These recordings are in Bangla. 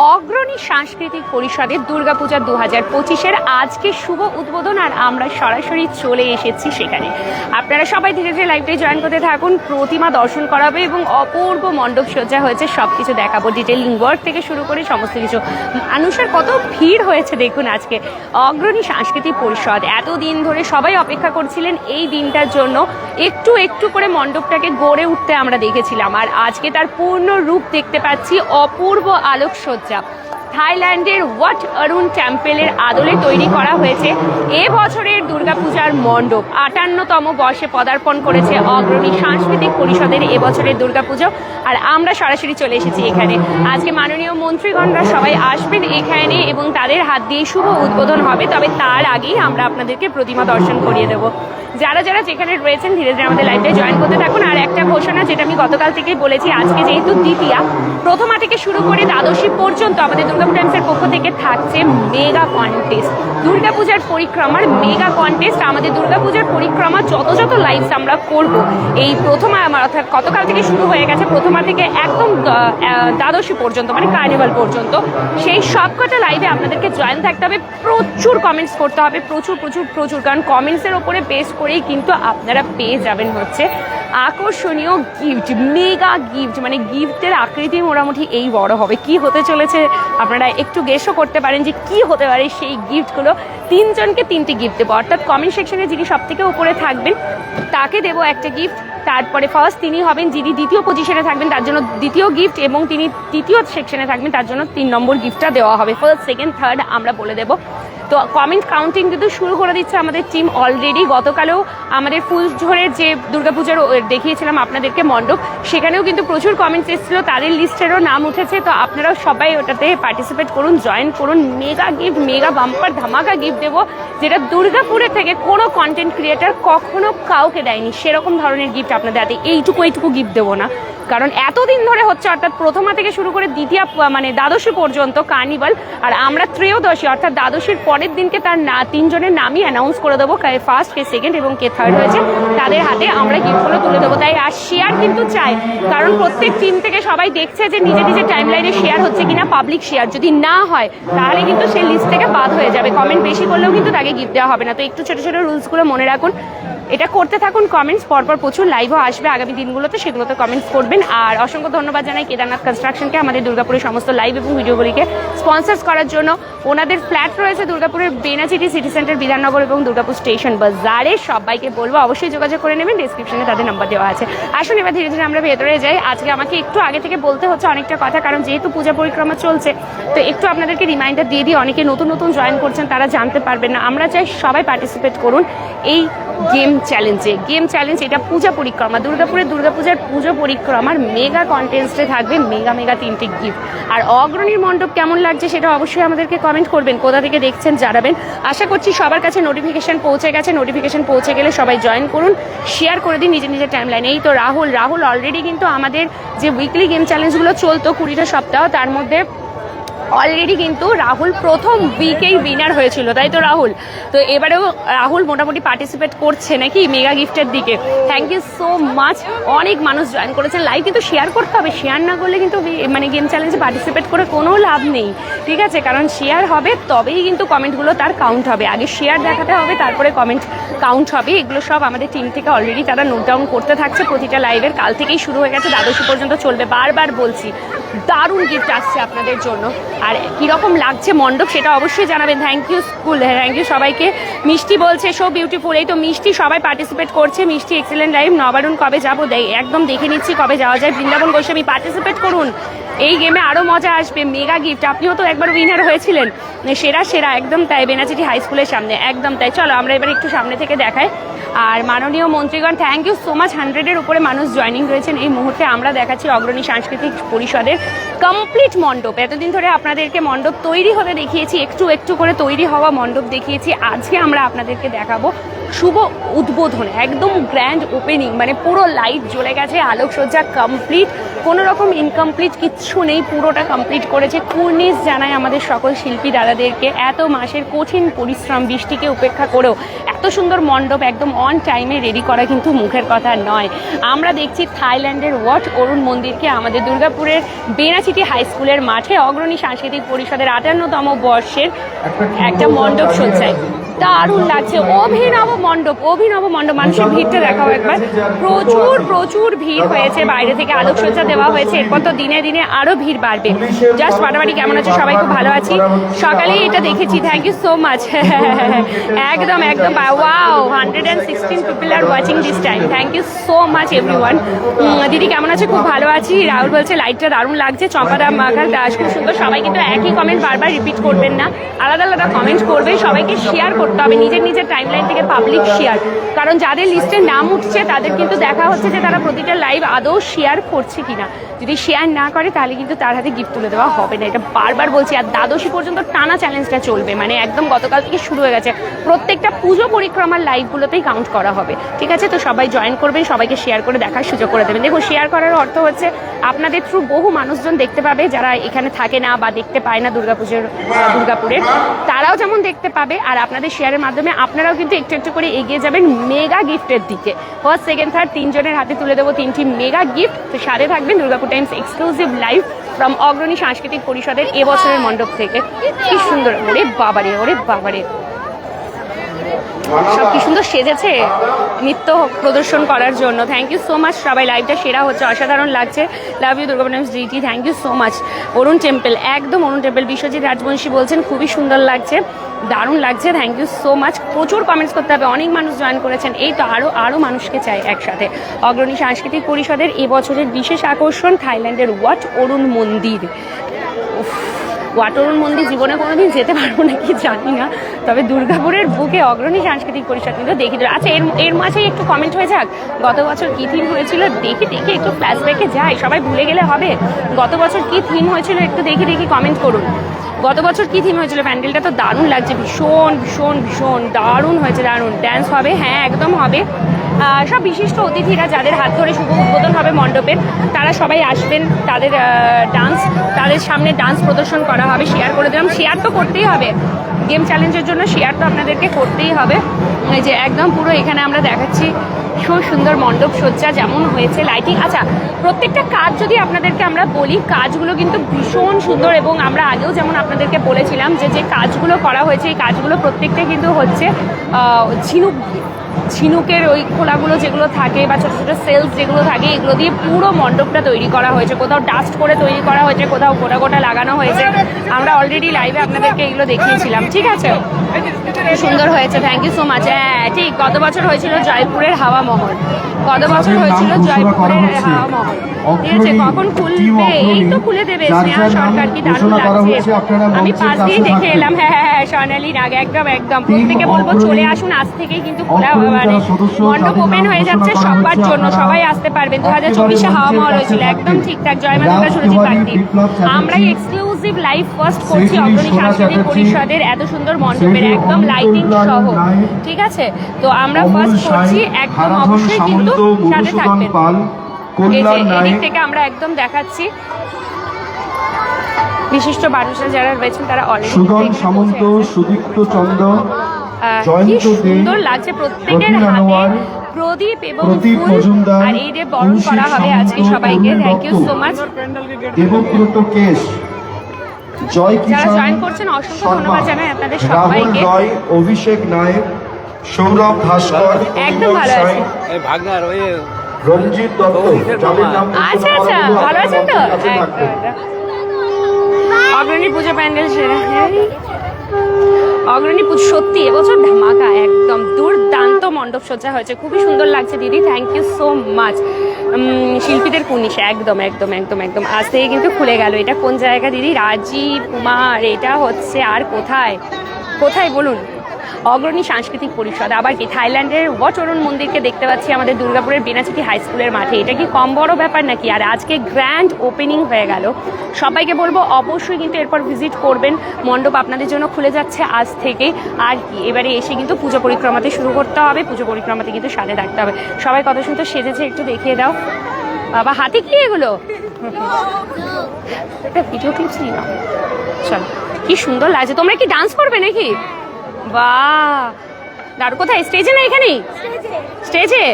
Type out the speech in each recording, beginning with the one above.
অগ্রণী সাংস্কৃতিক পরিষদের দুর্গাপূজা দু হাজার পঁচিশের আজকে শুভ উদ্বোধন আর আমরা সরাসরি চলে এসেছি সেখানে। আপনারা সবাই ধীরে ধীরে লাইভে জয়েন করতে থাকুন, প্রতিমা দর্শন করাবে এবং অপূর্ব মণ্ডপ সজ্জা হয়েছে সব কিছু দেখাবো ডিটেলিং ওয়ার্ক থেকে শুরু করে সমস্ত কিছু। মানুষের কত ভিড় হয়েছে দেখুন আজকে। অগ্রণী সাংস্কৃতিক পরিষদ, এতদিন ধরে সবাই অপেক্ষা করছিলেন এই দিনটার জন্য। একটু একটু করে মণ্ডপটাকে গড়ে উঠতে আমরা দেখেছিলাম। আর আজকে তার পূর্ণ রূপ দেখতে পাচ্ছি, অপূর্ব আলোকসজ্জা। থাইল্যান্ডের ওয়াট অরুণ টেম্পেলের আদলে তৈরি করা হয়েছে এ বছরের দুর্গাপূজার মণ্ডপ। আটান্নতম বর্ষে পদার্পণ করেছে অগ্রণী সাংস্কৃতিক পরিষদের এবছরের দুর্গাপুজো। আর আমরা সরাসরি চলে এসেছি এখানে। আজকে মাননীয় মন্ত্রীগণরা সবাই আসবেন এখানে এবং তাদের হাত দিয়ে শুভ উদ্বোধন হবে। তবে তার আগেই আমরা আপনাদেরকে প্রতিমা দর্শন করিয়ে দেবো। যারা যারা যেখানে রয়েছেন ধীরে ধীরে আমাদের লাইভে জয়েন করতে থাকুন। আর একটা ঘোষণা যেটা আমি গতকাল থেকেই বলেছি, আজকে যেহেতু দ্বিতীয়া, প্রথমা থেকে শুরু করে দ্বাদশী পর্যন্ত আমাদের দুর্গাপুর টাইমসের পক্ষ থেকে থাকছে মেগা কন্টেস্ট দুর্গাপূজার পরিক্রমার মেগা কন্টেস্ট আমাদের দুর্গাপূজার পরিক্রমা যত যত লাইভস আমরা করব, এই প্রথমা আমার অর্থাৎ গতকাল থেকে শুরু হয়ে গেছে, প্রথমা থেকে একদম দ্বাদশী পর্যন্ত মানে কার্নিভাল পর্যন্ত। সেই সবকটা লাইভে আপনাদেরকে জয়েন থাকতে হবে। প্রচুর কমেন্টস করতে হবে, প্রচুর প্রচুর প্রচুর। কারণ কমেন্টসের ওপরে বেস করেই কিন্তু আপনারা পেয়ে যাবেন হচ্ছে আকর্ষণীয় গিফট মেগা গিফট মানে গিফটের আকৃতি মোটামুটি এই বড় হবে। কি হতে চলেছে আপনারা একটু গেসও করতে পারেন যে কি হতে পারে সেই গিফটগুলো তিনজনকে তিনটি গিফট দেবো। অর্থাৎ কমেন্ট সেকশনে যিনি সব থেকে উপরে থাকবেন, তাকে দেবো একটা গিফট তারপরে ফার্স্ট তিনি হবেন যিনি দ্বিতীয় পজিশনে থাকবেন, তার জন্য দ্বিতীয় গিফট এবং তিনি তৃতীয় সেকশনে থাকবেন, তার জন্য তিন নম্বর গিফটটা দেওয়া হবে। ফার্স্ট সেকেন্ড থার্ড আমরা বলে দেবো। তো কমেন্ট কাউন্টিং কিন্তু শুরু করে দিচ্ছে আমাদের টিম অলরেডি গতকালেও আমাদের ফুলঝড়ের যে দুর্গাপূজার দেখিয়েছিলাম আপনাদেরকে মণ্ডপ, সেখানেও কিন্তু প্রচুর কমেন্টস এসেছিল। তাদের লিস্টেরও নাম উঠেছে। তো আপনারাও সবাই ওটাতে পার্টিসিপেট করুন জয়েন করুন। মেগা গিফট মেগা বাম্পার ধামাকা গিফট দেবো, যেটা দুর্গাপুরের থেকে কোনো কন্টেন্ট ক্রিয়েটার কখনো কাউকে দেয়নি। সেরকম ধরনের গিফট আপনাদের হাতে। এইটুকু এইটুকু গিফট দেবো না। কারণ এতদিন ধরে হচ্ছে, অর্থাৎ প্রথমা থেকে শুরু করে দ্বিতীয় মানে দ্বাদশী পর্যন্ত কার্নিভাল আর আমরা ত্রয়োদশী, অর্থাৎ দ্বাদশীর পরের দিনকে তার না, তিনজনের নামই অ্যানাউন্স করে দেবো, কে ফার্স্ট কে সেকেন্ড এবং কে থার্ড হয়েছে। তাদের হাতে আমরা গিফটগুলো তুলে দেবো। তাই আর শেয়ার কিন্তু চাই, কারণ প্রত্যেক টিম থেকে সবাই দেখছে যে নিজে নিজের টাইম লাইনে শেয়ার হচ্ছে কিনা পাবলিক শেয়ার যদি না হয়, তাহলে কিন্তু সেই লিস্ট থেকে বাদ হয়ে যাবে। কমেন্ট বেশি করলেও কিন্তু তাকে গিফট দেওয়া হবে না। তো একটু ছোটো ছোটো রুলসগুলো মনে রাখুন। এটা করতে থাকুন কমেন্টস পরপর প্রচুর লাইভও আসবে আগামী দিনগুলোতে, সেগুলোতে কমেন্টস করবেন। আর অসংখ্য ধন্যবাদ জানাই কেদারনাথ কনস্ট্রাকশনকে আমাদের দুর্গাপুরের সমস্ত লাইভ এবং ভিডিওগুলিকে স্পন্সার্স করার জন্য। ওনাদের ফ্ল্যাট রয়েছে দুর্গাপুরের বেনাচিটি সিটি সেন্টার বিধাননগর এবং দুর্গাপুর স্টেশন বাজারে। সবাইকে বলব, অবশ্যই যোগাযোগ করে নেবেন ডিসক্রিপশনে তাদের নাম্বার দেওয়া আছে। আসুন, এবার ধীরে ধীরে আমরা ভেতরে যাই। আজকে আমাকে একটু আগে থেকে বলতে হচ্ছে অনেকটা কথা, কারণ যেহেতু পূজা পরিক্রমা চলছে, তো একটু আপনাদেরকে রিমাইন্ডার দিয়ে দিই, অনেকে নতুন নতুন জয়েন করছেন, তারা জানতে পারবেন না। আমরা চাই সবাই পার্টিসিপেট করুন। এই গেম চ্যালেঞ্জে গেম চ্যালেঞ্জ এটা পূজা পরিক্রমা। দুর্গাপুরের দুর্গাপূজার পুজো পরিক্রমার মেগা কন্টেস্টে থাকবে মেগা মেগা তিনটে গিফট আর অগ্রণীর মণ্ডপ কেমন লাগছে সেটা অবশ্যই আমাদেরকে কমেন্ট করবেন, কোথা থেকে দেখছেন জানাবেন। আশা করছি সবার কাছে নোটিফিকেশান পৌঁছে গেছে। নোটিফিকেশান পৌঁছে গেলে সবাই জয়েন করুন শেয়ার করে দিন নিজের নিজের টাইম লাইনে এই তো রাহুল রাহুল অলরেডি কিন্তু আমাদের যে উইকলি গেম চ্যালেঞ্জগুলো চলতো কুড়িটা সপ্তাহ, তার মধ্যে অলরেডি কিন্তু রাহুল প্রথম উইকেই উইনার হয়েছিল, তাই তো রাহুল? তো এবারেও রাহুল মোটামুটি পার্টিসিপেট করছে নাকি মেগা গিফটের দিকে? থ্যাংক ইউ সো মাচ অনেক মানুষ জয়েন করেছেন লাইভ কিন্তু শেয়ার করতে হবে। শেয়ার না করলে কিন্তু মানে গেম চ্যালেঞ্জে পার্টিসিপেট করে কোনো লাভ নেই। ঠিক আছে? কারণ শেয়ার হবে, তবেই কিন্তু কমেন্টগুলো তার কাউন্ট হবে। আগে শেয়ার দেখাতে হবে, তারপরে কমেন্ট কাউন্ট হবে। এগুলো সব আমাদের টিম থেকে অলরেডি তারা নোট ডাউন করতে থাকছে। প্রতিটা লাইভের কাল থেকেই শুরু হয়ে গেছে। দ্বাদশী পর্যন্ত চলবে। বারবার বলছি দারুণ গিফট আসছে আপনাদের জন্য। আর কীরকম লাগছে মণ্ডপ সেটা অবশ্যই জানাবেন। Thank you school thank you সবাইকে। মিষ্টি বলছে সো বিউটিফুল এই তো মিষ্টি সবাই পার্টিসিপেট করছে। মিষ্টি এক্সেলেন্ট লাইভ নবারুণ কবে যাব? একদম দেখে নিচ্ছি কবে যাওয়া যায়। বৃন্দাবন গোস্বামী পার্টিসিপেট করুন। এই গেমে আরও মজা আসবে। মেগা গিফট আপনিও তো একবার উইনার হয়েছিলেন। সেরা সেরা। একদম তাই বেনাচিটি হাই স্কুলের সামনে। একদম তাই। চলো, আমরা এবার একটু সামনে থেকে দেখাই। আর মাননীয় মন্ত্রীগণ থ্যাংক ইউ সো মাচ হান্ড্রেডের উপরে মানুষ জয়েনিং রয়েছেন এই মুহূর্তে। আমরা দেখাচ্ছি অগ্রণী সাংস্কৃতিক পরিষদের কমপ্লিট মণ্ডপ। এতদিন ধরে আপনাদেরকে মণ্ডপ তৈরি হতে দেখিয়েছি। একটু একটু করে তৈরি হওয়া মণ্ডপ দেখিয়েছি। আজকে আমরা আপনাদেরকে দেখাবো শুভ উদ্বোধন। একদম গ্র্যান্ড ওপেনিং মানে পুরো লাইট জ্বলে গেছে। আলোকসজ্জা কমপ্লিট কোনো রকম ইনকমপ্লিট কিচ্ছু নেই পুরোটা কমপ্লিট করেছে। কুর্নিশ জানায় আমাদের সকল শিল্পী দাদাদেরকে এত মাসের কঠিন পরিশ্রম বৃষ্টিকে উপেক্ষা করেও এত সুন্দর মণ্ডপ একদম অন টাইমে রেডি করা কিন্তু মুখের কথা নয়। আমরা দেখছি থাইল্যান্ডের ওয়াট অরুণ মন্দিরকে আমাদের দুর্গাপুরের বেনাচিটি হাই স্কুলের মাঠে অগ্রণী সাংস্কৃতিক পরিষদের আটান্নতম বর্ষের একটা মণ্ডপ সজ্জায়। দারুণ লাগছে। অভিনব মণ্ডপ অভিনব মণ্ডপ, মানুষের ভিড়টা দেখাও একবার। প্রচুর প্রচুর ভিড় হয়েছে, বাইরে থেকে আলোকসজ্জা দেওয়া হয়েছে, এরপর তো দিনে দিনে আরও ভিড় বাড়বে। জাস্ট ফাটাফাটি কেমন আছে? সবাই খুব ভালো আছি। সকালেই এটা দেখেছি থ্যাংক ইউ সো মাচ একদম একদম wow hundred and sixteen people are watching this time thank you so much everyone দিদি কেমন আছে? খুব ভালো আছি। রাহুল বলছে লাইটটা দারুণ লাগছে চম্পাদা মাখার দাস খুব সুন্দর। সবাই কিন্তু একই কমেন্ট বারবার রিপিট করবেন না। আলাদা আলাদা কমেন্ট করবে সবাইকে শেয়ার করতে হবে নিজের নিজের টাইমলাইন থেকে পাবলিক শেয়ার কারণ যাদের লিস্টে নাম উঠছে, তাদের কিন্তু দেখা হচ্ছে যে তারা প্রতিটা লাইভ আদৌ শেয়ার করছে কিনা। যদি শেয়ার না করে, তাহলে কিন্তু তার হাতে গিফট তুলে দেওয়া হবে না। এটা বারবার বলছি, আর দ্বাদশী পর্যন্ত টানা চ্যালেঞ্জটা চলবে। মানে একদম গতকাল থেকে শুরু হয়ে গেছে। প্রত্যেকটা পুজো পরিক্রমার লাইভগুলোতেই কাউন্ট করা হবে। ঠিক আছে? তো সবাই জয়েন করবেন, সবাইকে শেয়ার করে দেখার সুযোগ করে দেবেন। দেখুন শেয়ার করার অর্থ হচ্ছে, আপনাদের থ্রু বহু মানুষজন দেখতে পাবে, যারা এখানে থাকে না বা দেখতে পায় না দুর্গাপুজোর দুর্গাপুরের। তারাও যেমন দেখতে পাবে, আর আপনাদের শেয়ারের মাধ্যমে আপনারাও কিন্তু একটু একটু করে এগিয়ে যাবেন মেগা গিফটের দিকে। ফার্স্ট সেকেন্ড থার্ড তিনজনের হাতে তুলে দেবো তিনটি মেগা গিফট। তো সাথে থাকবেন Durgapur Times exclusive live from Agrani সাংস্কৃতিক পরিষদের এবছরের মণ্ডপ থেকে। কি সুন্দর, ওরে বাবারে ওরে বাবারে। সব কি সুন্দর সেজেছে? নৃত্য প্রদর্শন করার জন্য। থ্যাংক ইউ সো মাচ সবাই লাইভটা সেরা হচ্ছে, অসাধারণ লাগছে। Love you দুর্গাপুরম DT thank you so much Arun temple, একদম অরুণ টেম্পল। বিশ্বজিৎ রাজবংশী বলছেন, খুবই সুন্দর লাগছে, দারুণ লাগছে। থ্যাংক ইউ সো মাচ প্রচুর কমেন্টস করতে হবে, অনেক মানুষ জয়েন করেছেন। এই তো আরও আরও মানুষকে চাই একসাথে। অগ্রণী সাংস্কৃতিক পরিষদের এবছরের বিশেষ আকর্ষণ থাইল্যান্ডের ওয়াট অরুণ মন্দির ওয়াটরুন মন্দির জীবনে কোনোদিন যেতে পারব নাকি জানি না। তবে দুর্গাপুরের বুকে অগ্রণী সাংস্কৃতিক পরিষদ কিন্তু দেখি আচ্ছা এর এর মাঝে একটু কমেন্ট হয়ে যাক। গত বছর কী থিম হয়েছিল? দেখি দেখি, একটু ফ্ল্যাশব্যাকে যাই। সবাই ভুলে গেলে হবে। গত বছর কী থিম হয়েছিল একটু দেখি দেখি কমেন্ট করুন। গত বছর কী থিম হয়েছিল? প্যান্ডেলটা তো দারুণ লাগছে। ভীষণ ভীষণ ভীষণ দারুণ হয়েছে, দারুণ। ড্যান্স হবে? হ্যাঁ একদম হবে। সব বিশিষ্ট অতিথিরা যাদের হাত ধরে শুভ উদ্বোধন হবে মণ্ডপের তারা সবাই আসবেন, তাদের ডান্স তাদের সামনে ডান্স প্রদর্শন করা হবে শেয়ার করে দিলাম। শেয়ার তো করতেই হবে। গেম চ্যালেঞ্জের জন্য শেয়ার তো আপনাদেরকে করতেই হবে। যে একদম পুরো এখানে আমরা দেখাচ্ছি খুব সুন্দর মণ্ডপ সজ্জা, যেমন হয়েছে লাইটিং আচ্ছা প্রত্যেকটা কাজ যদি আপনাদেরকে আমরা বলি, কাজগুলো কিন্তু ভীষণ সুন্দর এবং আমরা আগেও যেমন আপনাদেরকে বলেছিলাম যে যে কাজগুলো করা হয়েছে, এই কাজগুলো প্রত্যেকটা কিন্তু হচ্ছে ঝিনুক। ঝিনুকের ওই খোলাগুলো যেগুলো থাকে বা ছোটো ছোটো সেলস যেগুলো থাকে এগুলো দিয়ে পুরো মণ্ডপটা তৈরি করা হয়েছে। কোথাও ডাস্ট করে তৈরি করা হয়েছে কোথাও গোটা গোটা লাগানো হয়েছে। আমরা অলরেডি লাইভে আপনাদেরকে এগুলো দেখিয়েছিলাম ঠিক আছে? সুন্দর হয়েছে থ্যাংক ইউ সো মাচ হ্যাঁ ঠিক গত বছর হয়েছিল জয়পুরের হাওয়া মহল। গত বছর হয়েছিল জয়পুরের হাওয়া মহল। ঠিক আছে কখন খুলবে? এই তো খুলে দেবে স্নেহা সরকার কি দারুণ লাগছে। আমি পাশ দিয়ে দেখে এলাম হ্যাঁ হ্যাঁ হ্যাঁ স্বর্ণালী নাগ একদম একদম। প্রত্যেকে বলব চলে আসুন আজ থেকেই কিন্তু খোলা মানে মণ্ডপ ওপেন হয়ে যাচ্ছে সবার জন্য সবাই আসতে পারবেন। দু হাজার চব্বিশে হাওয়া মহল হয়েছিল একদম ঠিকঠাক জয় সুরজিৎ আমরাই এক্সক্লুসিভ লাইভ ফার্স্ট করছি অগ্রণী সাংস্কৃতিক পরিষদের এত সুন্দর মণ্ডপের একদম লাইটিং সহ। ঠিক আছে? তো আমরা ফার্স্ট করছি একদম অবশ্যই কিন্তু সাথে থাকবেন। এই যে এদিক থেকে আমরা একদম দেখাচ্ছি। বিশিষ্ট মানুষরা যারা রয়েছেন তারা অলরেডি সামন্ত সুদীপ্ত চন্দ্র কি সুন্দর লাগছে প্রত্যেকের হাতে। প্রদীপ এবং ফুল। আর এই যে বরণ করা হবে আজকে সবাইকে। Thank you so much Debabrata Kesh জয় যারা জয়েন করছেন অসংখ্য ধন্যবাদ জানাই আপনাদের সবাইকে। রয় অভিষেক নায়ক সৌরভ ভাস্কর একদম ভালো আছি। এই ভাগনার ওই রঞ্জিত দত্ত যাদের নাম আচ্ছা আচ্ছা ভালো আছেন তো। অগ্রণী পুজো প্যান্ডেল সেরা। অগ্রণী সত্যি এবছর ধামাকা, একদম দুর্দান্ত মণ্ডপ সজ্জা হয়েছে। খুবই সুন্দর লাগছে দিদি থ্যাংক ইউ সো মাচ শিল্পীদের কুনিশ একদম একদম একদম একদম। আজ থেকে কিন্তু খুলে গেল। এটা কোন জায়গা দিদি? রাজীব কুমার, এটা হচ্ছে আর কোথায়? কোথায় বলুন? অগ্রণী সাংস্কৃতিক পরিষদ, আবার কি থাইল্যান্ডের ওয়াটরুন মন্দিরকে দেখতে পাচ্ছি আমাদের দুর্গাপুরের বেনাচিটি হাই স্কুলের মাঠে। এটা কি কম বড় ব্যাপার নাকি? আর আজকে গ্র্যান্ড ওপেনিং হয়ে গেল। সবাইকে বলব অবশ্যই কিন্তু এরপর ভিজিট করবেন। মণ্ডপ আপনাদের জন্য খুলে যাচ্ছে আজ থেকে। আর কি, এবারে এসে কিন্তু পুজো পরিক্রমাতে শুরু করতে হবে। পুজো পরিক্রমাতে কিন্তু সাথে থাকতে হবে। সবাই কত সুন্দর সেজেছে, একটু দেখিয়ে দাও। বাবা, হাতে কি এগুলো? একটা ভিডিও ক্লিপস নিয়ে নাও। চলো, কি সুন্দর লাগছে। তোমরা কি ডান্স করবে নাকি? বাহ। দাঁড় কোথায়? স্টেজে না এখানেই? স্টেজে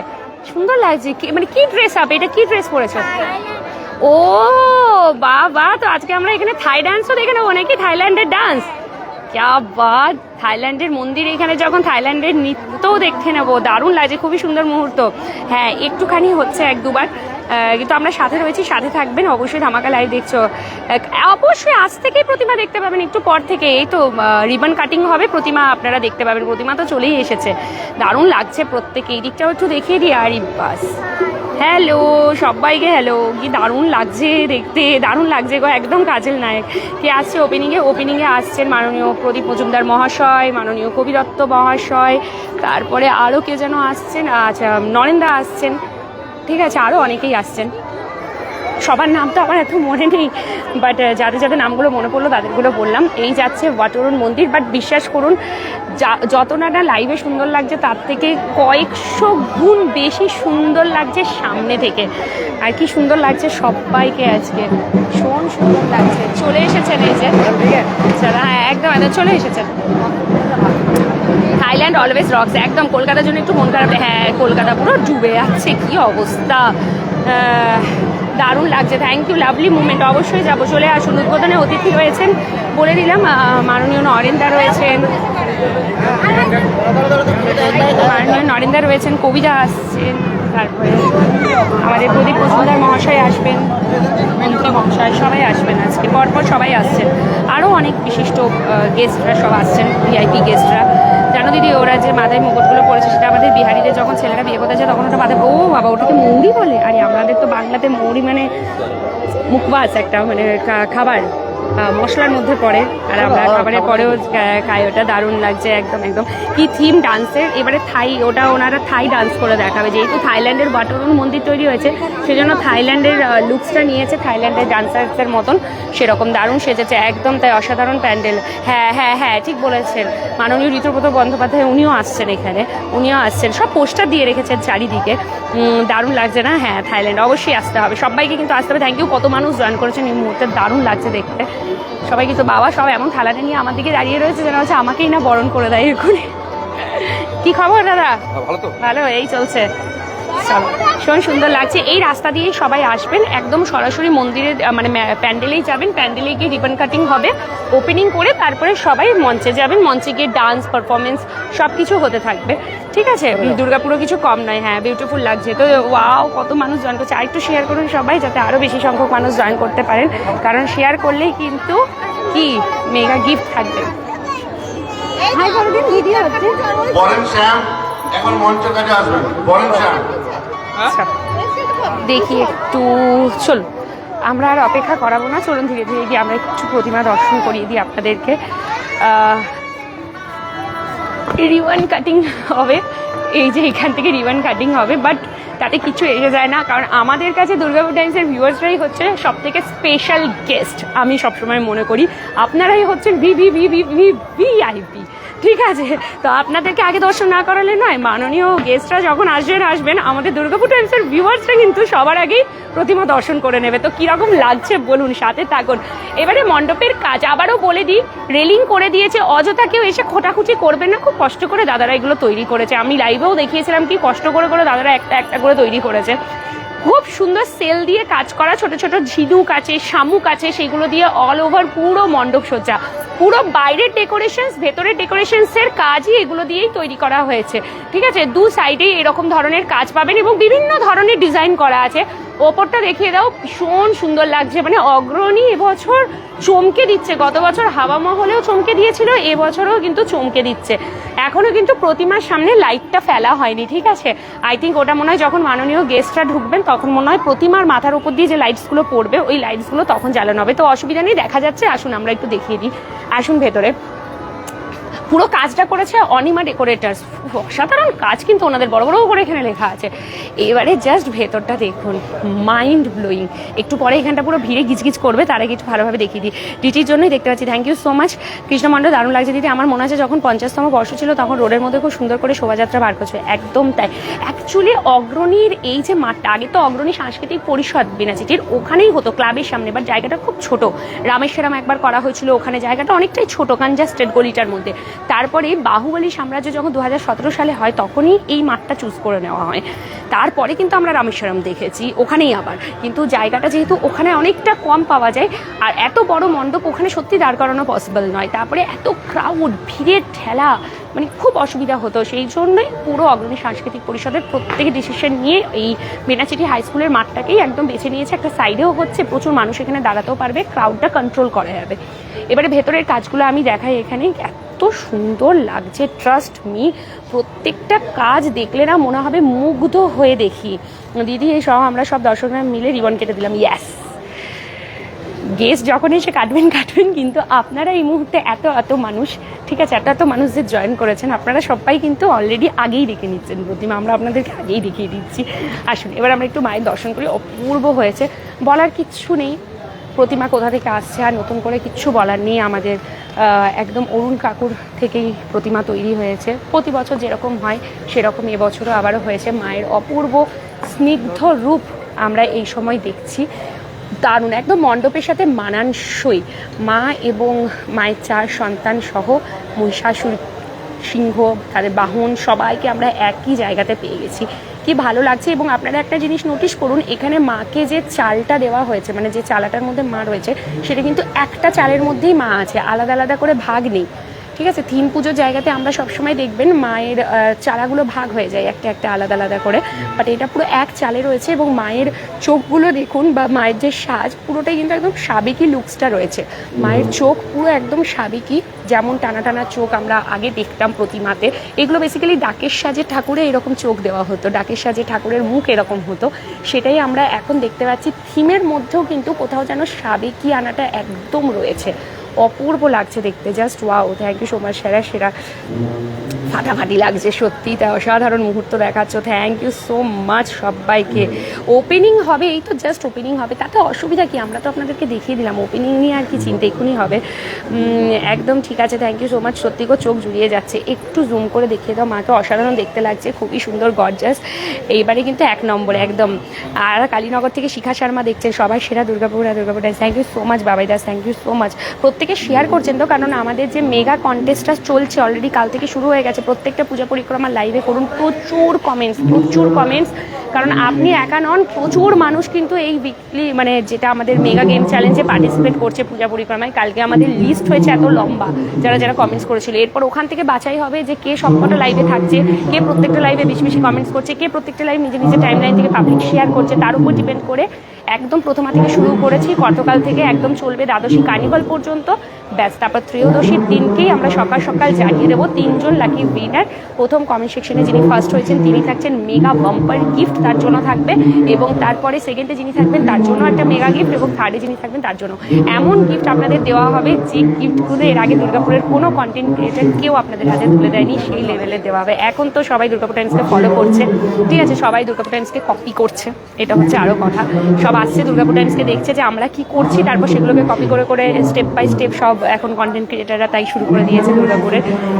সুন্দর লাগছে। কি মানে কি ড্রেস আপ এটা কি ড্রেস পরেছো? ও বাহ বাহ। তো আজকে আমরা এখানে থাই ডান্সও দেখে নেব নাকি থাইল্যান্ডের ডান্স ক্যা বাদ থাইল্যান্ডের মন্দির এখানে যখন থাইল্যান্ডের নৃত্যও দেখতে নেব। দারুণ লাগছে খুবই সুন্দর মুহূর্ত। হ্যাঁ একটুখানি হচ্ছে এক দুবার। কিন্তু আমরা সাথে রয়েছি, সাথে থাকবেন, অবশ্যই ধামাকা লাইভ দেখছ। অবশ্যই আজ থেকেই প্রতিমা দেখতে পাবেন, একটু পর থেকে এই তো রিবন কাটিং হবে, প্রতিমা আপনারা দেখতে পাবেন। প্রতিমা তো চলেই এসেছে। দারুণ লাগছে প্রত্যেকে, এই দিকটাও একটু দেখিয়ে দিই আর বাস। হ্যালো সবাইকে হ্যালো কি দারুণ লাগছে দেখতে, দারুণ লাগছে গো, একদম কাজের নায়ক। কে আসছে ওপেনিংয়ে ওপেনিংয়ে আসছেন মাননীয় প্রদীপ মজুমদার মহাশয়, মাননীয় কবি দত্ত মহাশয়, তারপরে আরও কে যেন আসছেন? আচ্ছা নরেন্দা আসছেন। ঠিক আছে আরও অনেকেই আসছেন। সবার নাম তো আমার এত মনে নেই বাট যাদের যাদের নামগুলো মনে পড়ল তাদেরগুলো বললাম। এই যাচ্ছে ওয়াটরন মন্দির বাট বিশ্বাস করুন, যা- যত না লাইভে সুন্দর লাগছে, তার থেকে কয়েকশো গুণ বেশি সুন্দর লাগছে সামনে থেকে। আর কি সুন্দর লাগছে সবাইকে আজকে। ভীষণ সুন্দর লাগছে। চলে এসেছেন এই যে হ্যাঁ একদম একদম, চলে এসেছেন। থাইল্যান্ড অলওয়েজ রক্স একদম কলকাতার জন্য একটু মন খারাপ। হ্যাঁ কলকাতা পুরো ডুবে আছে, কি অবস্থা? দারুণ লাগছে থ্যাংক ইউ লাভলি মুভমেন্ট অবশ্যই যাব, চলে আসুন, উদ্বোধনে অতিথি রয়েছেন, বলে দিলাম মাননীয় নরেন্দা রয়েছেন। মাননীয় নরেন্দা রয়েছেন, কবিতা আসছেন, তারপরে আমাদের প্রদীপ মজুমদার মহাশয় আসবেন মহাশয়, সবাই আসবেন আজকে, পরপর সবাই আসছেন। আরও অনেক বিশিষ্ট গেস্টরা সব আসছেন ভিআইপি গেস্টরা জানো দিদি, ওরা যে মাথায় মুকুটগুলো পড়েছে সেটা আমাদের বিহারিদের যখন ছেলেরা বিয়ে করতে যায় তখন ওটা মাথায় ও বাবা, ওটাকে মৌরি বলে? আরে আমাদের তো বাংলাতে মৌরি মানে মুখবাস একটা মানে খাবার। মশলার মধ্যে পড়ে। আর আমরা খাবারের পরেও খাই ওটা দারুণ লাগছে একদম একদম। কি থিম ডান্সের এবারে থাই ওটা ওনারা থাই ডান্স করে দেখাবে। যেহেতু থাইল্যান্ডের বাটরুন মন্দির তৈরি হয়েছে সেজন্য থাইল্যান্ডের লুকসটা নিয়েছে থাইল্যান্ডের ডান্সার্সদের মতন। সেরকম দারুণ সেজেছে একদম তাই অসাধারণ প্যান্ডেল। হ্যাঁ হ্যাঁ হ্যাঁ ঠিক বলেছেন। মাননীয় ঋতুব্রত বন্দ্যোপাধ্যায় উনিও আসছেন এখানে উনিও আসছেন। সব পোস্টার দিয়ে রেখেছেন চারিদিকে। দারুণ লাগছে না? হ্যাঁ থাইল্যান্ড অবশ্যই আসতে হবে। সবাইকে কিন্তু আসতে হবে। থ্যাংক ইউ কত মানুষ জয়েন করেছেন এই মুহূর্তে দারুণ লাগছে দেখতে। সবাই কিন্তু বাবা সব এমন থালাটা নিয়ে আমার দিকে দাঁড়িয়ে রয়েছে যেন হচ্ছে আমাকেই না বরণ করে দেয় এখন কি খবর দাদা? ভালো তো। ভালো এই চলছে। চলো। ভীষণ সুন্দর লাগছে। এই রাস্তা দিয়েই সবাই আসবেন। একদম সরাসরি মন্দিরে মানে প্যান্ডেলেই যাবেন। প্যান্ডেলে গিয়ে রিবন কাটিং হবে। ওপেনিং করে তারপরে সবাই মঞ্চে যাবেন। মঞ্চে গিয়ে ডান্স পারফরমেন্স সব কিছু হতে থাকবে। ঠিক আছে? দুর্গাপুরও কিছু কম নয়। হ্যাঁ বিউটিফুল লাগছে। তো ওয়াও কত মানুষ জয়েন করছে। আর একটু শেয়ার করুন সবাই যাতে আরও বেশি সংখ্যক মানুষ জয়েন করতে পারেন। কারণ শেয়ার করলেই কিন্তু কি? মেগা গিফট থাকবে। হাই বড়দিন ভিডিও হচ্ছে। বরেন শ্যাম এখন মঞ্চ কাজে আসবেন। বরেন শ্যাম। আচ্ছা। দেখি একটু, চল, আমরা আর অপেক্ষা করাবো না, চলুন ধীরে ধীরে গিয়ে আমরা একটু প্রতিমা দর্শন করিয়ে দিই আপনাদেরকে। রিওয়ান কাটিং হবে, এই যে এখান থেকে রিওয়ান কাটিং হবে বাট তাতে কিছু এসে যায় না, কারণ আমাদের কাছে দুর্গাপুর টাইমসের ভিউয়ার্সরাই হচ্ছে সব থেকে স্পেশাল গেস্ট আমি সবসময় মনে করি। আপনারাই হচ্ছেন V V V V V V VIP ঠিক আছে। তো আপনাদেরকে আগে দর্শন না করালে নয়, মাননীয় গেস্টরা যখন আসবেন আসবেন, আমাদের দুর্গাপুর টাইমসের ভিউয়ার্সরা কিন্তু সবার আগেই প্রতিমা দর্শন করে নেবে। তো কীরকম লাগছে বলুন, সাথে থাকুন। এবারে মণ্ডপের কাজ আবারও বলে দিই, রেলিং করে দিয়েছে। অযথা কেউ এসে খোটাখুচি করবেন না, খুব কষ্ট করে দাদারা এগুলো তৈরি করেছে। আমি লাইভেও দেখিয়েছিলাম কি কষ্ট করে করে দাদারা একটা একটা করে তৈরি করেছে। খুব সুন্দর সেল দিয়ে কাজ করা, ছোট ছোট ঝিনুক আছে, শামুক আছে, সেগুলো দিয়ে অল ওভার পুরো মণ্ডপ সজ্জা। পুরো বাইরের ডেকোরেশনস ভেতরের ডেকোরেশনসের কাজই এগুলো দিয়েই তৈরি করা হয়েছে। ঠিক আছে? দু সাইডেই এরকম ধরনের কাজ পাবেন এবং বিভিন্ন ধরনের ডিজাইন করা আছে। ওপরটা দেখিয়ে দাও, ভীষণ সুন্দর লাগছে। মানে অগ্রণী এবছর চমকে দিচ্ছে। গত বছর হাওয়া মহলেও চমকে দিয়েছিল, এবছরও কিন্তু চমকে দিচ্ছে। এখনও কিন্তু প্রতিমার সামনে লাইটটা ফেলা হয়নি, ঠিক আছে? আই থিঙ্ক ওটা মনে হয় যখন মাননীয় গেস্টরা ঢুকবেন, তখন মনে হয় প্রতিমার মাথার উপর দিয়ে যে লাইটসগুলো পড়বে, ওই লাইটসগুলো তখন জ্বালানো হবে। তো অসুবিধা নেই, দেখা যাচ্ছে। আসুন, আমরা একটু দেখিয়ে দিই। আসুন ভেতরে। পুরো কাজটা করেছে অনিমা ডেকোরেটার্স। অসাধারণ কাজ কিন্তু ওনাদের, বড় বড় করে এখানে লেখা আছে। এবারে জাস্ট ভেতরটা দেখুন মাইন্ড ব্লোয়িং একটু পরে এখানটা পুরো ভিড়ে গিজগিজ করবে, তার আগে একটু ভালোভাবে দেখিয়ে দিই। ডিটির জন্যই দেখতে পাচ্ছি thank you so much Krishna Mondal দারুণ লাগছে, দিদি। আমার মনে আছে যখন পঞ্চাশতম বর্ষ ছিল, তখন রোডের মধ্যে খুব সুন্দর করে শোভাযাত্রা বার করছে। একদম তাই। অ্যাকচুয়ালি অগ্রণীর এই যে মাঠটা, আগে তো অগ্রণী সাংস্কৃতিক পরিষদ বিনাচিটির ওখানেই হতো ক্লাবের সামনে। বাট জায়গাটা খুব ছোট। রামেশ্বরম একবার করা হয়েছিল, ওখানে জায়গাটা অনেকটাই ছোট কনজাস্টেড গলিটার মধ্যে। তারপরে বাহুবলী সাম্রাজ্য যখন দু হাজার সতেরো সালে হয়, তখনই এই মাঠটা চুজ করে নেওয়া হয়। তারপরে কিন্তু আমরা রামেশ্বরম দেখেছি, ওখানেই আবার। কিন্তু জায়গাটা যেহেতু ওখানে অনেকটা কম পাওয়া যায়, আর এত বড় মণ্ডপ ওখানে সত্যি দাঁড় করানো পসিবল নয়। তারপরে এত ক্রাউড ভিড়ের ঠেলা মানে খুব অসুবিধা হতো। সেই জন্যই পুরো অগ্রণী সাংস্কৃতিক পরিষদের প্রত্যেক ডিসিশন নিয়ে এই বেনাচিটি হাই স্কুলের মাঠটাকেই একদম বেছে নিয়েছে। একটা সাইডেও হচ্ছে প্রচুর মানুষ এখানে দাঁড়াতেও পারবে ক্রাউডটা কন্ট্রোল করা যাবে। এবারে ভেতরের কাজগুলো আমি দেখাই এখানে। এত সুন্দর লাগছে ট্রাস্ট মি প্রত্যেকটা কাজ দেখলে না মনে হবে মুগ্ধ হয়ে দেখি। দিদি, এই সব আমরা সব দর্শকরা মিলে রিবন কেটে দিলাম। ইয়াস গেস্ট যখন এসে কাটবেন কাটবেন, কিন্তু আপনারা এই মুহূর্তে এত এত মানুষ, ঠিক আছে, এত এত মানুষ যে জয়েন করেছেন, আপনারা সবাই কিন্তু অলরেডি আগেই দেখে নিচ্ছেন প্রতিমা। আমরা আপনাদেরকে আগেই দেখিয়ে দিচ্ছি। আসুন, এবার আমরা একটু মায়ের দর্শন করি। অপূর্ব হয়েছে। বলার কিচ্ছু নেই। প্রতিমা কোথা থেকে আসছে আর নতুন করে কিচ্ছু বলার নেই। আমাদের একদম অরুণ কাকুর থেকেই প্রতিমা তৈরি হয়েছে। প্রতি বছর যেরকম হয়, সেরকম এবছরও আবারও হয়েছে। মায়ের অপূর্ব স্নিগ্ধ রূপ আমরা এই সময় দেখছি। দারুণ, একদম মণ্ডপের সাথে মানানসই। মা এবং মায়ের চার সন্তান সহ মহিষাসুর, সিংহ, তাদের বাহন, সবাইকে আমরা একই জায়গাতে পেয়ে গেছি। কি ভালো লাগছে এবং আপনারা একটা জিনিস নোটিশ করুন, এখানে মাকে যে চালটা দেওয়া হয়েছে মানে যে চালাটার মধ্যে মা রয়েছে, সেটা কিন্তু একটা চালের মধ্যেই মা আছে, আলাদা আলাদা করে ভাগ নেই। ঠিক আছে? থিম পুজোর জায়গাতে আমরা সবসময় দেখবেন মায়ের চারাগুলো ভাগ হয়ে যায় একটা একটা আলাদা আলাদা করে। বাট এটা পুরো এক চালে রয়েছে এবং মায়ের চোখগুলো দেখুন বা মায়ের যে সাজ, পুরোটাই কিন্তু একদম সাবেকি লুকসটা রয়েছে। মায়ের চোখ পুরো একদম সাবেকি, যেমন টানা টানা চোখ আমরা আগে দেখতাম প্রতিমাতে। এগুলো বেসিক্যালি ডাকের সাজে ঠাকুরে এরকম চোখ দেওয়া হতো, ডাকের সাজে ঠাকুরের মুখ এরকম হতো। সেটাই আমরা এখন দেখতে পাচ্ছি। থিমের মধ্যেও কিন্তু কোথাও যেন সাবেকি আনাটা একদম রয়েছে। অপূর্ব লাগছে দেখতে just wow thank you so much সেরা সেরা। ফাটাফাটি লাগছে, সত্যি তা অসাধারণ মুহূর্ত দেখাচ্ছ থ্যাংক ইউ সো মাচ সবাইকে। ওপেনিং হবে, এই তো জাস্ট ওপেনিং হবে, তাতে অসুবিধা কি? আমরা তো আপনাদেরকে দেখিয়ে দিলাম ওপেনিং নিয়ে আর কি চিন্তা এক্ষুনি হবে। একদম ঠিক আছে থ্যাংক ইউ সো মাচ সত্যি গো, চোখ জুড়িয়ে যাচ্ছে। একটু জুম করে দেখিয়ে দাও, মাকে অসাধারণ দেখতে লাগছে, খুবই সুন্দর গর্জাস এইবারে কিন্তু এক নম্বরে, একদম। আর কালীনগর থেকে শিখা শর্মা দেখছেন সবাই সেরা, Durgapur Durgapur thank you so much Babai Das thank you so much প্রত্যেকে শেয়ার করছেন তো, কারণ আমাদের যে মেগা কন্টেস্টটা চলছে অলরেডি কাল থেকে শুরু হয়ে গেছে। প্রত্যেকটা পূজা পরিক্রমা লাইভে করুন, প্রচুর কমেন্টস প্রচুর কমেন্টস কারণ আপনি একা নন, প্রচুর মানুষ কিন্তু এই উইকলি মানে যেটা আমাদের মেগা গেম চ্যালেঞ্জে পার্টিসিপেট করছে পূজা পরিক্রমায়। কালকে আমাদের লিস্ট হয়েছে এত লম্বা, যারা যারা কমেন্টস করেছিল। এরপর ওখান থেকে বাছাই হবে যে কে সবকটা লাইভে থাকছে, কে প্রত্যেকটা লাইভে বেশি বেশি কমেন্টস করছে, কে প্রত্যেকটা লাইভ নিজে নিজে টাইম লাইন থেকে পাবলিক শেয়ার করছে। তার উপর ডিপেন্ড করে একদম প্রথমা থেকে শুরু করেছি গতকাল থেকে একদম চলবে দ্বাদশী কার্নিভাল পর্যন্ত। ব্যাস, তারপর ত্রয়োদশীর দিনকেই আমরা সকাল সকাল জানিয়ে দেবো। তিনজন লাকি উইনার প্রথম কমেন্ট সেকশনে যিনি ফার্স্ট হয়েছেন, তিনি থাকছেন মেগা বাম্পার গিফট তার জন্য থাকবে। এবং তারপরে সেকেন্ডে যিনি থাকবেন, তার জন্য একটা মেগা গিফট এবং থার্ডে যিনি থাকবেন, তার জন্য। এমন গিফট আপনাদের দেওয়া হবে, যে গিফটগুলো এর আগে দুর্গাপুরের কোনো কন্টেন্ট ক্রিয়েটার কেউ আপনাদের হাতে তুলে দেয়নি, সেই লেভেলে দেওয়া হবে। এখন তো সবাই দুর্গাপুর টাইমসকে ফলো করছে। ঠিক আছে, সবাই দুর্গাপুর টাইমসকে কপি করছে। এটা হচ্ছে আরও কথা। সব আসছে দুর্গাপুর টাইমসকে দেখছে যে আমরা কি করছি, তারপর সেগুলোকে কপি করে করে স্টেপ বাই স্টেপ সব এখন কন্টেন্ট ক্রিয়েটাররা তাই শুরু করে দিয়েছে দুর্গাপুরে।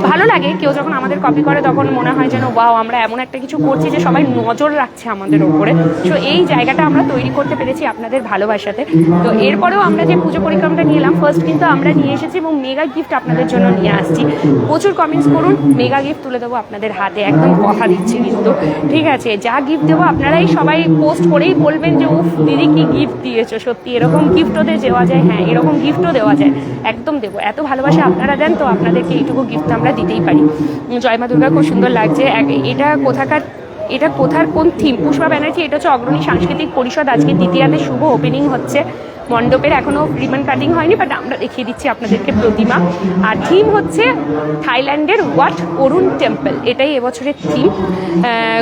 ভালো লাগে, কেউ যখন আমাদের কপি করে তখন মনে হয় যেন ওয়াও আমরা এমন একটা কিছু করছি যে সবাই নজর রাখছে আমাদের ওপরে তো এই জায়গাটা আমরা তৈরি করতে পেরেছি আপনাদের ভালোবাসাতে। তো এরপরেও আমরা যে পুজো পরিক্রমাটা নিয়ে এলাম ফার্স্ট কিন্তু আমরা নিয়ে এসেছি এবং মেগা গিফট আপনাদের জন্য নিয়ে আসছি। প্রচুর কমেন্টস করুন মেগা গিফট তুলে দেবো আপনাদের হাতে, একদম কথা দিচ্ছি কিন্তু। ঠিক আছে, যা গিফট দেবো আপনারাই সবাই পোস্ট করেই বলবেন যে, উফ, দিদি কি গিফট দিয়েছ? সত্যি, এরকম গিফটও দেওয়া যায় হ্যাঁ এরকম গিফটও দেওয়া যায়। একদম দেবো। এত ভালোবাসা আপনারা দেন, তো আপনাদেরকে এইটুকু গিফট আমরা দিতেই পারি। জয়মা দুর্গা, খুব সুন্দর লাগছে। এটা কোথাকার এটা কোথার কোন থিম? পুষ্পা ব্যানার্জি, এটা হচ্ছে অগ্রণী সাংস্কৃতিক পরিষদ। আজকে দ্বিতীয়াতে শুভ ওপেনিং হচ্ছে। মণ্ডপের এখনও রিবন কাটিং হয়নি বাট আমরা দেখিয়ে দিচ্ছি আপনাদেরকে প্রতিমা। আর থিম হচ্ছে থাইল্যান্ডের ওয়াট অরুণ টেম্পল। এটাই এবছরের থিম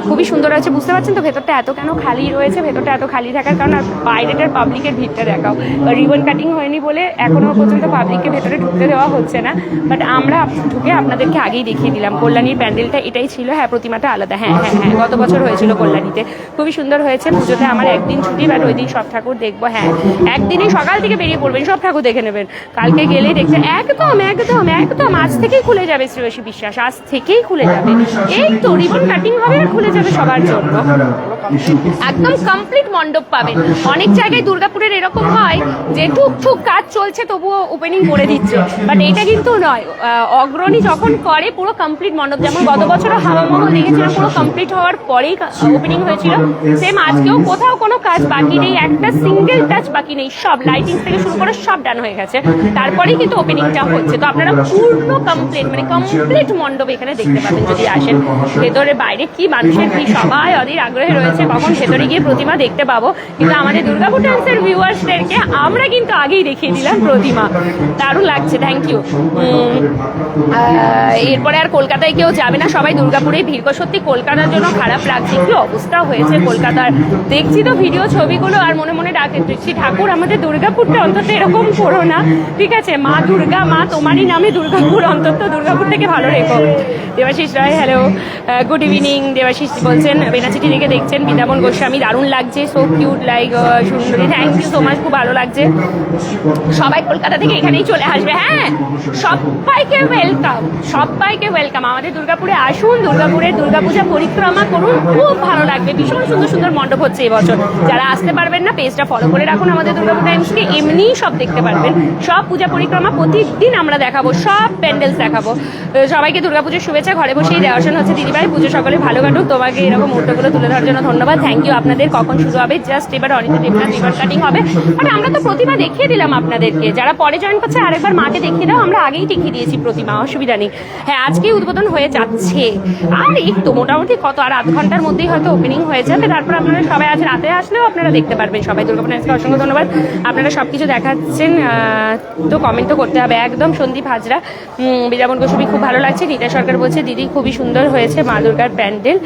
খুবই সুন্দর আছে বুঝতে পারছেন তো? ভেতরটা এত কেন খালি রয়েছে? ভেতরটা এত খালি থাকার কারণ, আর বাইরেটার পাবলিকের ভিড়টা দেখাও। রিবন কাটিং হয়নি বলে এখনও পর্যন্ত পাবলিককে ভেতরে ঢুকতে দেওয়া হচ্ছে না। বাট আমরা ঢুকে আপনাদেরকে আগেই দেখিয়ে দিলাম। কল্যাণীর প্যান্ডেলটা এটাই ছিল। হ্যাঁ প্রতিমাটা আলাদা। হ্যাঁ হ্যাঁ হ্যাঁ গত গত বছর হয়েছিল কল্যাণীতে। খুবই সুন্দর হয়েছে, পুজোতে আমার একদিন ছুটি বাট ওই দিন সব ঠাকুর দেখব হ্যাঁ। একদিনই সকাল থেকে বেরিয়ে পড়বেন, সব ঠাকুর দেখে নেবেন। কালকে গেলেই দেখছে একদম একদম একদম আজ থেকেই খুলে যাবে শ্রেয়সী বিশ্বাস, আজ থেকেই খুলে যাবে। এই তো রিবন কাটিং হবে আর খুলে যাবে সবার জন্য। একদম কমপ্লিট মণ্ডপ পাবেন। অনেক জায়গায় দুর্গাপুরের এরকম হয় যে টুক টুক কাজ চলছে, তবুও ওপেনিং করে দিচ্ছে। বাট এটা কিন্তু নয় অগ্রণী যখন করে পুরো কমপ্লিট মণ্ডপ। যেমন গত বছরও হাওয়া মহল দেখেছিলাম, পুরো কমপ্লিট হওয়ার পরেই ওপেনিং হয়েছিল। সেম আজকেও কোথাও কোনো কাজ বাকি নেই একটা সিঙ্গেল টাচ বাকি নেই সব লাইটিং থেকে শুরু করে সব ডান হয়ে গেছে। তারপরেই কিন্তু ওপেনিংটা হচ্ছে। তো আপনারা পূর্ণ কমপ্লিট মানে কমপ্লিট মণ্ডপ এখানে দেখতে পাবেন যদি আসেন ভেতরে বাইরে কি মানুষের কি সবাই অধীর আগ্রহে রয়েছে কখন ভেতরে গিয়ে প্রতিমা দেখতে পাবো। কিন্তু আমাদের দুর্গাপুর ডান্সের ভিউয়ার্সদেরকে আমরা কিন্তু আগেই দেখিয়ে দিলাম প্রতিমা। দারুণ লাগছে থ্যাংক ইউ এরপরে আর কলকাতায় কেউ যাবে না সবাই দুর্গাপুরে ভিড়। সত্যি কলকাতার জন্য খারাপ লাগছে, কি অবস্থা হয়েছে কলকাতার? দেখছি তো ভিডিও ছবিগুলো, আর মনে মনে ডাকে দেখছি ঠাকুর, আমাদের দুর্গাপুরটা অন্তত এরকম করো না। ঠিক আছে, মা দুর্গা, মা তোমারই নামে দুর্গাপুর, অন্তত দুর্গাপুর থেকে ভালো রেখো Debashis Roy hello good evening Debashis বলছেন বেনাচিটি থেকে দেখছেন বৃন্দাবন গোস্বামী, দারুণ লাগছে সো কিউট লাইক সুন্দরী। থ্যাংক ইউ সো খুব ভালো লাগছে। সবাই কলকাতা থেকে এখানেই চলে আসবে। হ্যাঁ সবাইকে ওয়েলকাম সবাইকে ওয়েলকাম আমাদের দুর্গাপুরে আসুন দুর্গাপুরের দুর্গাপূজা পরিক্রমা খুব ভালো লাগবে। ভীষণ সুন্দর সুন্দর মণ্ডপ হচ্ছে এবছর। যারা আসতে পারবেন না, পেজটা ফলো করে রাখুন আমাদের দুর্গাপুর টাইমসকে এমনিই সব দেখতে পারবেন। সব পূজা পরিক্রমা প্রতিদিন আমরা দেখাবো। সব প্যান্ডেলস দেখাবো। সবাইকে দুর্গাপুজোর শুভেচ্ছা। ঘরে বসেই দেওয়াশন হচ্ছে দিদিভাই। পুজো সকলে ভালো কাটুক। তোমাকে এরকম মুহূর্তগুলো তুলে ধরার জন্য ধন্যবাদ। থ্যাংক ইউ আপনাদের। কখন শুরু হবে? জাস্ট এবার অনিতা দেবনাথ রিভার কাটিং হবে। আর আমরা তো প্রতিমা দেখিয়ে দিলাম আপনাদেরকে। যারা পরে জয়েন করছে, আরেকবার মাকে দেখিয়ে দাও। আমরা আগেই দেখিয়ে দিয়েছি প্রতিমা। অসুবিধা নেই। হ্যাঁ আজকেই উদ্বোধন হয়ে যাচ্ছে। আর এই মোটামুটি কত? আর আধ ঘণ্টার মধ্যেই হয়তো ওপেনিং হয়ে যাবে। তারপর আপনারা সবাই আজ রাতে আসলেও আপনারা দেখতে পারবেন। সবাই দুর্গাপুর নাইটসকে অসংখ্য ধন্যবাদ। আপনারা সব কিছু দেখাচ্ছেন তো কমেন্ট তো করতে হবে। একদম সন্দীপ হাজরা উম, বীরাবন গোস্বামী খুব ভালো লাগছে। নীতা সরকার বলছে দিদি খুবই সুন্দর হয়েছে মা দুর্গার প্যান্ডেল।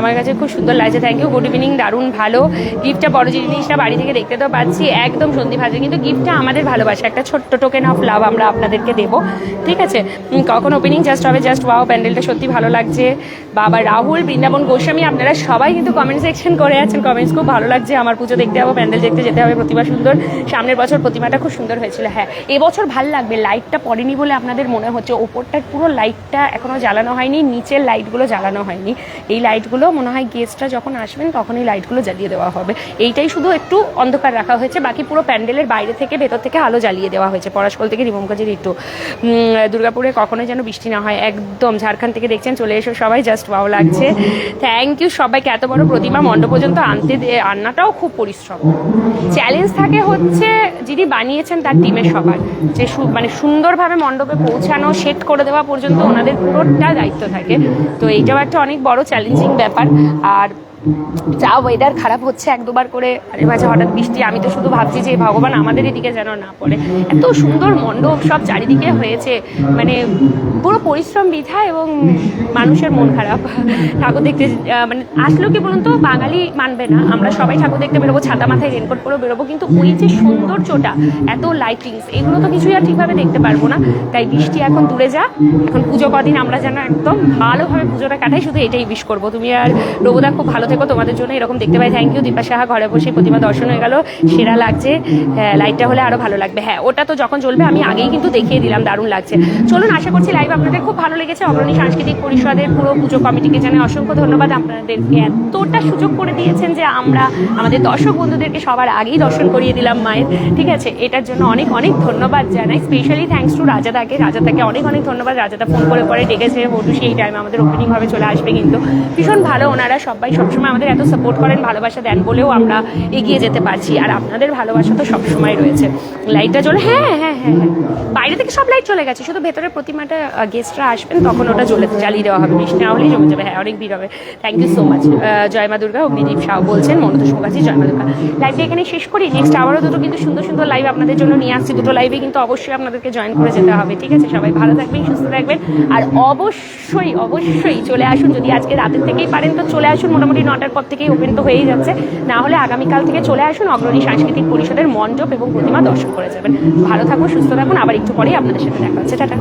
আমার কাছে খুব সুন্দর লাগছে। থ্যাংক ইউ গুড ইভিনিং দারুণ ভালো। গিফটটা বড় জিনিসটা বাড়ি থেকে দেখতে তো পাচ্ছি। একদম সন্দীপ হাজরা কিন্তু গিফটটা আমাদের ভালোবাসা। একটা ছোট্ট টোকেন অফ লাভ আমরা আপনাদেরকে দেবো। ঠিক আছে? কখন ওপেনিং জাস্ট হবে জাস্ট ওয়াও প্যান্ডেলটা সত্যি ভালো লাগছে। বাবা রাহুল বৃন্দাবন গোস্বামী, আপনারা সবাই কিন্তু কমেন্ট সেকশন করে আছেন। কমেন্টস খুব ভালো লাগছে। আমার পুজো দেখতে যাব প্যান্ডেল দেখতে যেতে হবে, প্রতিমা সুন্দর। সামনের বছর প্রতিমাটা খুব সুন্দর হয়েছিল হ্যাঁ। এবছর ভালো লাগবে লাইটটা পড়েনি বলে আপনাদের মনে হচ্ছে। ওপরটার পুরো লাইটটা এখনও জ্বালানো হয়নি, নিচের লাইটগুলো জ্বালানো হয়নি। এই লাইটগুলো মনে হয় গেস্টরা যখন আসবেন তখন এই লাইটগুলো জ্বালিয়ে দেওয়া হবে। এইটাই শুধু একটু অন্ধকার রাখা হয়েছে, বাকি পুরো প্যান্ডেলের বাইরে থেকে ভেতর থেকে আলো জ্বালিয়ে দেওয়া হয়েছে। পরাশকল থেকে রিমমকাজির একটু দুর্গাপুরে কখনোই যেন বৃষ্টি না হয়, একদম ঝাড়খণ্ড থেকে দেখছেন, চলে এসো সবাই জাস্ট ভালো লাগছে। থ্যাংক ইউ সবাইকে এত বড় প্রতিমা মণ্ডপ পর্যন্ত আনতে আন্নাটাও খুব পরিশ্রম। চ্যালেঞ্জ থাকে হচ্ছে যিনি বানিয়েছেন তার টিমের সবার। যে মানে সুন্দরভাবে মণ্ডপে পৌঁছানো সেট করে দেওয়া পর্যন্ত ওনাদের পুরোটা দায়িত্ব থাকে। তো এইটাও একটা অনেক বড় চ্যালেঞ্জিং ব্যাপার। আর যা ওয়েদার খারাপ হচ্ছে এক দুবার করে, আরে মাঝে হঠাৎ বৃষ্টি, আমি তো শুধু ভাবছি যে ভগবান আমাদের এদিকে যেন না পড়ে। এত সুন্দর মণ্ডপ সব চারিদিকে হয়েছে মানে পুরো পরিশ্রম বৃথা এবং মানুষের মন খারাপ। ঠাকুর দেখতে মানে আসলেও কি বলুন তো, বাঙালি মানবে না। আমরা সবাই ঠাকুর দেখতে বেরোবো, ছাতা মাথায় রেনকোট পরে বেরোবো, কিন্তু ওই যে সৌন্দর্যটা, এত লাইটিংস এগুলো তো কিছুই আর ঠিকভাবে দেখতে পারব না। তাই বৃষ্টি এখন দূরে যা, এখন পুজো কদিন আমরা যেন একদম ভালোভাবে পুজোটা কাটাই, শুধু এটাই বিশ করব। তুমি আর রবুদা খুব ভালো থেকো তোমাদের জন্য এরকম দেখতে পাই। থ্যাংক ইউ দীপা সাহা ঘরে বসে প্রতিমা দর্শন হয়ে গেল। সেরা লাগছে। হ্যাঁ, লাইটটা হলে আরও ভালো লাগবে। হ্যাঁ ওটা তো যখন চলবে আমি আগেই কিন্তু দেখিয়ে দিলাম দারুণ লাগছে। চলুন আশা করছি লাইভ আপনাদের খুব ভালো লেগেছে। অগ্রণী সাংস্কৃতিক পরিষদের পুরো পুজো কমিটিকে জানাই অসংখ্য ধন্যবাদ। আপনাদেরকে এতটা সুযোগ করে দিয়েছেন যে আমরা আমাদের দর্শক বন্ধুদেরকে সবার আগেই দর্শন করিয়ে দিলাম মায়ের। ঠিক আছে? এটার জন্য অনেক অনেক ধন্যবাদ জানাই। স্পেশালি থ্যাঙ্কস টু রাজাদাকে রাজাদাকে অনেক অনেক ধন্যবাদ। রাজাদা ফোন করে পরে ডেকেছে বটু সেই টাইমে আমাদের ওপেনিং হবে চলে আসবে কিন্তু। ভীষণ ভালো। ওনারা সবাই সবসময় আমাদের এত সাপোর্ট করেন, ভালোবাসা দেন বলেও আমরা এগিয়ে যেতে পারছি। আর আপনাদের ভালোবাসা তো সবসময় রয়েছে। লাইটটা জ্বলে হ্যাঁ হ্যাঁ হ্যাঁ হ্যাঁ। বাইরে থেকে সব লাইট চলে গেছে। শুধু ভেতরের প্রতিমাটা গেস্টরা আসবেন, তখন ওটা জ্বলে জ্বালিয়ে দেওয়া হবে। বৃষ্টি না হলেই জমে যাবে। হ্যাঁ অনেক ভিড় হবে। থ্যাংক ইউ সো মাচ জয় মা দুর্গা, অগ্নিদীপ সাউ বলছেন মনোতোষ মুখার্জি জয় মা দুর্গা। লাইভটা এখানে শেষ করি। নেক্সট আবারও দুটো কিন্তু সুন্দর সুন্দর লাইভ আপনাদের জন্য নিয়ে আসছি। দুটো লাইভে কিন্তু অবশ্যই আপনাদেরকে জয়েন করে যেতে হবে। ঠিক আছে? সবাই ভালো থাকবেন, সুস্থ থাকবেন। আর অবশ্যই অবশ্যই চলে আসুন। যদি আজকে রাতের থেকেই পারেন, তো চলে আসুন। মোটামুটি নটার পর থেকেই ওপেন তো হয়েই যাচ্ছে। না হলে আগামীকাল থেকে চলে আসুন অগ্রণী সাংস্কৃতিক পরিষদের মণ্ডপ এবং প্রতিমা দর্শন করে যাবেন। ভালো থাকুন, সুস্থ থাকুন, আবার একটু পরেই আপনাদের সাথে দেখা হচ্ছে। টাটা।